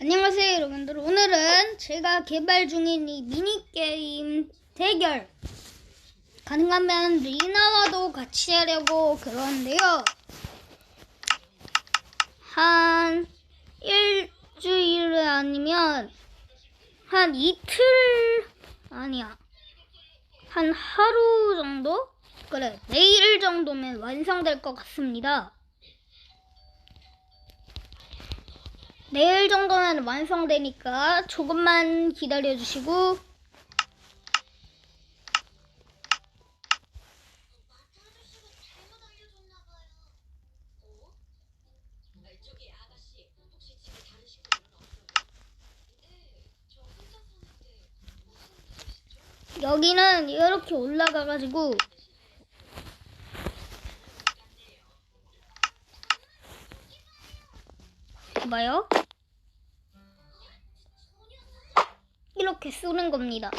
안녕하세요 여러분들. 오늘은 제가 개발 중인 이 미니게임 대결. 가능하면 리나와도 같이 하려고 그러는데요. 한 일주일 아니면 한 이틀 아니야. 한 하루 정도? 그래 내일 정도면 완성될 것 같습니다 내일 정도면 완성되니까 조금만 기다려 주시고. 여기는 이렇게 올라가 가지고 봐봐요. 이렇게 쏘는 겁니다.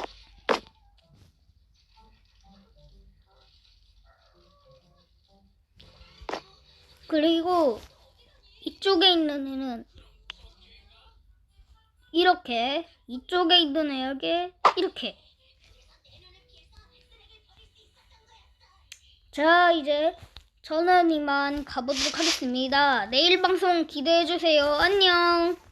그리고 이쪽에 있는 애는 이렇게 이쪽에 있는 애에게 이렇게 자 이제 저는 이만 가보도록 하겠습니다. 내일 방송 기대해 주세요. 안녕.